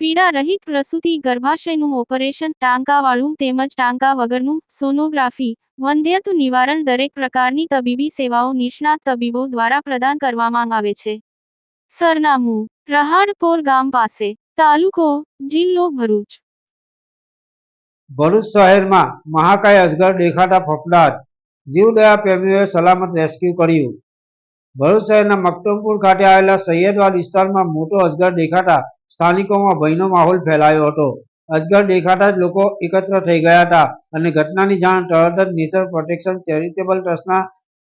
પીડા રહિત પ્રસૂતિ, ગર્ભાશયનું ઓપરેશન, ટાંકાવાળું તેમજ ટાંકા વગરનું સોનોગ્રાફી વંધ્યત્વ નિવારણ દરેક પ્રકારની તબીબી સેવાઓ નિષ્ણાત તબીબો દ્વારા પ્રદાન કરવામાં આવે છે. સરનામું, રહાડપોર ગામ પાસે, તાલુકો, જિલ્લો ભરૂચ. ભરૂચ શહેરમાં મહાકાય અજગર દેખાતા ફફડાટ, જીવદયા પ્રેમીઓએ સલામત રેસ્ક્યુ કર્યું. ભરૂચ શહેરના મક્તમપુર ખાતે આવેલા સૈયદવાડ વિસ્તારમાં મોટો અજગર દેખાતા સ્થાનિકોમાં ભયનો માહોલ ફેલાયો હતો. અજગર દેખાતા જ લોકો એકત્ર થઈ ગયા હતા અને ઘટનાની જાણ તરત જ નેચર પ્રોટેક્શન ચેરિટેબલ ટ્રસ્ટના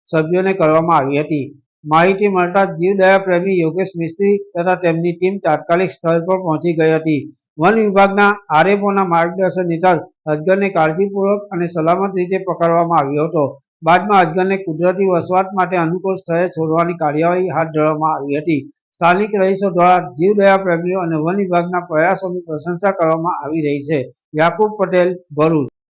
સભ્યોને કરવામાં આવી હતી. માહિતી મળતા જીવદયા પ્રેમી યોગેશ મિસ્ત્રી તથા તેમની ટીમ તાત્કાલિક સ્થળ પર પહોંચી ગઈ હતી. વન વિભાગના આરએફઓના માર્ગદર્શન હેઠળ અજગરને કાળજીપૂર્વક અને સલામત રીતે પકડવામાં આવ્યો હતો. બાદમાં અજગરને કુદરતી વસવાટ માટે અનુકૂળ સ્થળે છોડવાની કાર્યવાહી હાથ ધરવામાં આવી હતી. સ્થાનિક રહીશો દ્વારા જીવદયા પ્રેમીઓ અને વન વિભાગના પ્રયાસોની પ્રશંસા કરવામાં આવી રહી છે. યાકુબ પટેલ ભરૂચ.